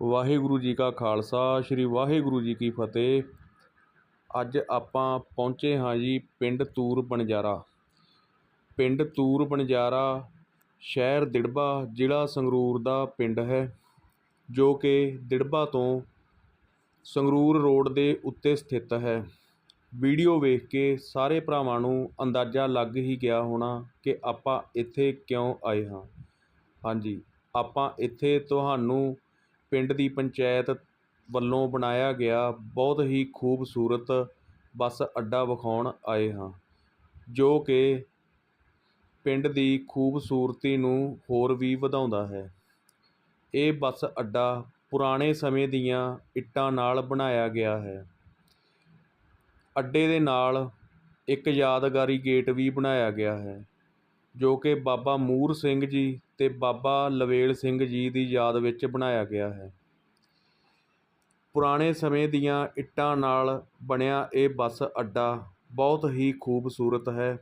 ਵਾਹਿਗੁਰੂ ਜੀ ਕਾ ਖਾਲਸਾ, ਸ੍ਰੀ ਵਾਹਿਗੁਰੂ ਜੀ ਕੀ ਫਤਿਹ। ਅੱਜ ਆਪਾਂ ਪਹੁੰਚੇ ਹਾਂ ਜੀ ਪਿੰਡ ਤੂਰ ਬਣਜਾਰਾ। ਪਿੰਡ ਤੂਰ ਬਣਜਾਰਾ ਸ਼ਹਿਰ ਦਿੜਬਾ ਜ਼ਿਲ੍ਹਾ ਸੰਗਰੂਰ ਦਾ ਪਿੰਡ ਹੈ, ਜੋ ਕਿ ਦਿੜਬਾ ਤੋਂ ਸੰਗਰੂਰ ਰੋਡ ਦੇ ਉੱਤੇ ਸਥਿਤ ਹੈ। ਵੀਡੀਓ ਵੇਖ ਕੇ ਸਾਰੇ ਭਰਾਵਾਂ ਨੂੰ ਅੰਦਾਜ਼ਾ ਲੱਗ ਹੀ ਗਿਆ ਹੋਣਾ ਕਿ ਆਪਾਂ ਇੱਥੇ ਕਿਉਂ ਆਏ ਹਾਂ। ਹਾਂਜੀ, ਆਪਾਂ ਇੱਥੇ ਤੁਹਾਨੂੰ ਪਿੰਡ ਦੀ ਪੰਚਾਇਤ ਵੱਲੋਂ ਬਣਾਇਆ ਗਿਆ ਬਹੁਤ ਹੀ ਖੂਬਸੂਰਤ ਬੱਸ ਅੱਡਾ ਵਿਖਾਉਣ ਆਏ ਹਾਂ, ਜੋ ਕਿ ਪਿੰਡ ਦੀ ਖੂਬਸੂਰਤੀ ਨੂੰ ਹੋਰ ਵੀ ਵਧਾਉਂਦਾ ਹੈ। ਇਹ ਬੱਸ ਅੱਡਾ ਪੁਰਾਣੇ ਸਮੇਂ ਦੀਆਂ ਇੱਟਾਂ ਨਾਲ ਬਣਾਇਆ ਗਿਆ ਹੈ। ਅੱਡੇ ਦੇ ਨਾਲ ਇੱਕ ਯਾਦਗਾਰੀ ਗੇਟ ਵੀ ਬਣਾਇਆ ਗਿਆ ਹੈ, ਜੋ ਕਿ ਬਾਬਾ ਮੂਰ ਸਿੰਘ ਜੀ ਅਤੇ ਬਾਬਾ ਲਵੇਲ ਸਿੰਘ ਜੀ ਦੀ ਯਾਦ ਵਿੱਚ ਬਣਾਇਆ ਗਿਆ ਹੈ। ਪੁਰਾਣੇ ਸਮੇਂ ਦੀਆਂ ਇੱਟਾਂ ਨਾਲ ਬਣਿਆ ਇਹ ਬੱਸ ਅੱਡਾ ਬਹੁਤ ਹੀ ਖੂਬਸੂਰਤ ਹੈ,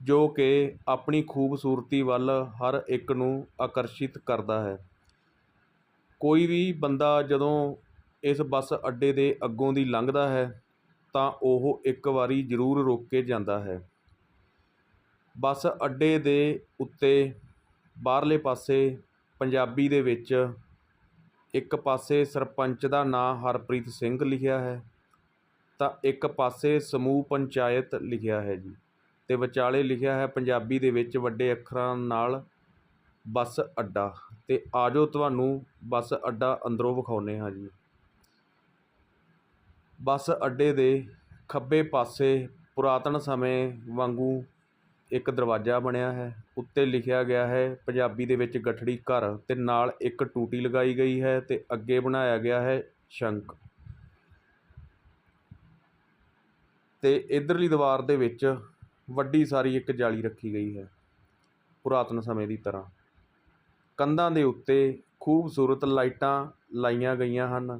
ਜੋ ਕਿ ਆਪਣੀ ਖੂਬਸੂਰਤੀ ਵੱਲ ਹਰ ਇੱਕ ਨੂੰ ਆਕਰਸ਼ਿਤ ਕਰਦਾ ਹੈ। ਕੋਈ ਵੀ ਬੰਦਾ ਜਦੋਂ ਇਸ ਬੱਸ ਅੱਡੇ ਦੇ ਅੱਗੋਂ ਦੀ ਲੰਘਦਾ ਹੈ, ਤਾਂ ਉਹ ਇੱਕ ਵਾਰੀ ਜ਼ਰੂਰ ਰੁਕ ਕੇ ਜਾਂਦਾ ਹੈ। ਬੱਸ ਅੱਡੇ ਦੇ ਉੱਤੇ ਬਾਹਰਲੇ ਪਾਸੇ ਪੰਜਾਬੀ ਦੇ ਵਿੱਚ ਇੱਕ ਪਾਸੇ ਸਰਪੰਚ ਦਾ ਨਾਂ ਹਰਪ੍ਰੀਤ ਸਿੰਘ ਲਿਖਿਆ ਹੈ, ਤਾਂ ਇੱਕ ਪਾਸੇ ਸਮੂਹ ਪੰਚਾਇਤ ਲਿਖਿਆ ਹੈ ਜੀ। ਅਤੇ ਵਿਚਾਲੇ ਲਿਖਿਆ ਹੈ, ਪੰਜਾਬੀ ਦੇ ਵਿੱਚ ਵੱਡੇ ਅੱਖਰਾਂ ਨਾਲ ਬੱਸ ਅੱਡਾ। ਅਤੇ ਆ ਜਾਓ ਤੁਹਾਨੂੰ ਬੱਸ ਅੱਡਾ ਅੰਦਰੋਂ ਵਿਖਾਉਂਦੇ ਹਾਂ ਜੀ। ਬੱਸ ਅੱਡੇ ਦੇ ਖੱਬੇ ਪਾਸੇ ਪੁਰਾਤਨ ਸਮੇਂ ਵਾਂਗੂੰ ਇੱਕ ਦਰਵਾਜ਼ਾ ਬਣਿਆ ਹੈ, ਉੱਤੇ ਲਿਖਿਆ ਗਿਆ ਹੈ, ਪੰਜਾਬੀ ਦੇ ਵਿੱਚ ਗਠੜੀ ਘਰ ਤੇ ਨਾਲ ਇੱਕ ਟੂਟੀ ਲਗਾਈ ਗਈ ਹੈ ਤੇ ਅੱਗੇ ਬਣਾਇਆ ਗਿਆ ਹੈ ਸ਼ੰਕ ਤੇ ਇਧਰਲੀ ਦੀਵਾਰ ਦੇ ਵਿੱਚ ਵੱਡੀ ਸਾਰੀ ਇੱਕ ਜਾਲੀ ਰੱਖੀ ਗਈ ਹੈ, ਪੁਰਾਤਨ ਸਮੇਂ ਦੀ ਤਰ੍ਹਾਂ। ਕੰਧਾਂ ਦੇ ਉੱਤੇ ਖੂਬਸੂਰਤ ਲਾਈਟਾਂ ਲਾਈਆਂ ਗਈਆਂ ਹਨ,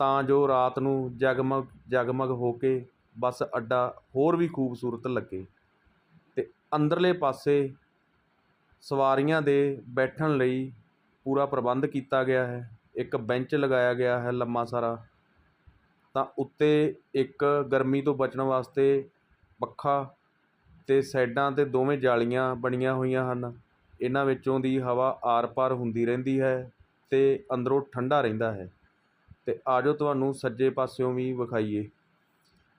ਤਾਂ ਜੋ ਰਾਤ ਨੂੰ ਜਗਮਗ ਜਗਮਗ ਹੋ ਕੇ ਬੱਸ ਅੱਡਾ ਹੋਰ ਵੀ ਖੂਬਸੂਰਤ ਲੱਗੇ। ਅਤੇ ਅੰਦਰਲੇ ਪਾਸੇ ਸਵਾਰੀਆਂ ਦੇ ਬੈਠਣ ਲਈ ਪੂਰਾ ਪ੍ਰਬੰਧ ਕੀਤਾ ਗਿਆ ਹੈ। ਇੱਕ ਬੈਂਚ ਲਗਾਇਆ ਗਿਆ ਹੈ ਲੰਮਾ ਸਾਰਾ। ਤਾਂ ਉੱਤੇ ਇੱਕ ਗਰਮੀ ਤੋਂ ਬਚਣ ਵਾਸਤੇ ਪੱਖਾ ਅਤੇ ਸਾਈਡਾਂ 'ਤੇ ਦੋਵੇਂ ਜਾਲੀਆਂ ਬਣੀਆਂ ਹੋਈਆਂ ਹਨ। ਇਹਨਾਂ ਵਿੱਚੋਂ ਦੀ ਹਵਾ ਆਰ-ਪਾਰ ਹੁੰਦੀ ਰਹਿੰਦੀ ਹੈ ਅਤੇ ਅੰਦਰੋਂ ਠੰਡਾ ਰਹਿੰਦਾ ਹੈ। ਅਤੇ ਆ ਜਾਓ ਤੁਹਾਨੂੰ ਸੱਜੇ ਪਾਸਿਓਂ ਵੀ ਵਿਖਾਈਏ।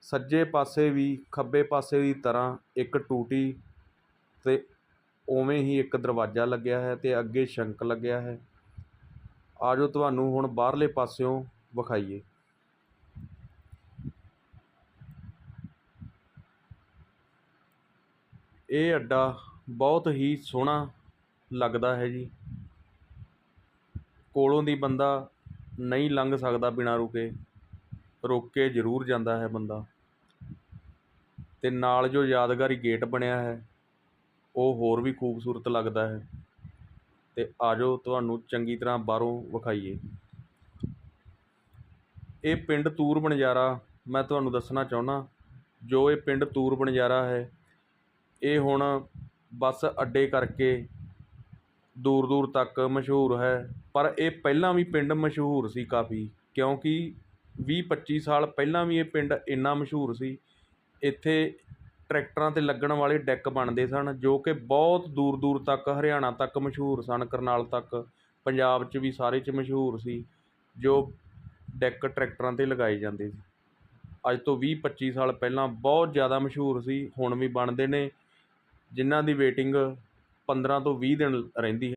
ਸੱਜੇ ਪਾਸੇ ਵੀ, ਖੱਬੇ ਪਾਸੇ ਦੀ ਤਰ੍ਹਾਂ ਇੱਕ ਟੂਟੀ ਤੇ ਉਵੇਂ ਹੀ ਇੱਕ ਦਰਵਾਜ਼ਾ ਲੱਗਿਆ ਹੈ ਤੇ ਅੱਗੇ ਸ਼ੰਕ ਲੱਗਿਆ ਹੈ। ਆ ਆਜੋ ਤੁਹਾਨੂੰ ਹੁਣ ਬਾਹਰਲੇ ਪਾਸਿਓਂ ਵਿਖਾਈਏ। ਇਹ ਅੱਡਾ ਬਹੁਤ ਹੀ ਸੋਹਣਾ ਲੱਗਦਾ ਹੈ ਜੀ। ਕੋਲੋਂ ਦੀ ਬੰਦਾ ਨਹੀਂ ਲੰਘ ਸਕਦਾ ਬਿਨਾਂ ਰੁਕੇ। ਰੁਕ ਕੇ ਜ਼ਰੂਰ ਜਾਂਦਾ ਹੈ ਬੰਦਾ। ਅਤੇ ਨਾਲ ਜੋ ਯਾਦਗਾਰੀ ਗੇਟ ਬਣਿਆ ਹੈ, ਉਹ ਹੋਰ ਵੀ ਖੂਬਸੂਰਤ ਲੱਗਦਾ ਹੈ। ਅਤੇ ਆ ਜਾਓ ਤੁਹਾਨੂੰ ਚੰਗੀ ਤਰ੍ਹਾਂ ਬਾਹਰੋਂ ਵਿਖਾਈਏ। ਇਹ ਪਿੰਡ ਤੂਰ ਬਣਜਾਰਾ, ਮੈਂ ਤੁਹਾਨੂੰ ਦੱਸਣਾ ਚਾਹੁੰਦਾ ਜੋ ਇਹ ਪਿੰਡ ਤੂਰ ਬਣਜਾਰਾ ਹੈ, ਇਹ ਹੁਣ ਬੱਸ ਅੱਡੇ ਕਰਕੇ ਦੂਰ ਦੂਰ ਤੱਕ ਮਸ਼ਹੂਰ ਹੈ। ਪਰ ਇਹ ਪਹਿਲਾਂ ਵੀ ਪਿੰਡ ਮਸ਼ਹੂਰ ਸੀ ਕਾਫੀ, ਕਿਉਂਕਿ ਵੀਹ ਪੱਚੀ ਸਾਲ ਪਹਿਲਾਂ ਵੀ ਇਹ ਪਿੰਡ ਇੰਨਾ ਮਸ਼ਹੂਰ ਸੀ। ਇੱਥੇ ਟਰੈਕਟਰਾਂ 'ਤੇ ਲੱਗਣ ਵਾਲੇ ਡੈੱਕ ਬਣਦੇ ਸਨ, ਜੋ ਕਿ ਬਹੁਤ ਦੂਰ ਦੂਰ ਤੱਕ, ਹਰਿਆਣਾ ਤੱਕ ਮਸ਼ਹੂਰ ਸਨ, ਕਰਨਾਲ ਤੱਕ, ਪੰਜਾਬ 'ਚ ਵੀ ਸਾਰੇ 'ਚ ਮਸ਼ਹੂਰ ਸੀ, ਜੋ ਡੈੱਕ ਟਰੈਕਟਰਾਂ 'ਤੇ ਲਗਾਏ ਜਾਂਦੇ ਸੀ। ਅੱਜ ਤੋਂ ਵੀਹ ਪੱਚੀ ਸਾਲ ਪਹਿਲਾਂ ਬਹੁਤ ਜ਼ਿਆਦਾ ਮਸ਼ਹੂਰ ਸੀ, ਹੁਣ ਵੀ ਬਣਦੇ ਨੇ, ਜਿਨ੍ਹਾਂ ਦੀ ਵੇਟਿੰਗ 15 ਤੋਂ ਵੀਹ ਦਿਨ ਰਹਿੰਦੀ ਹੈ।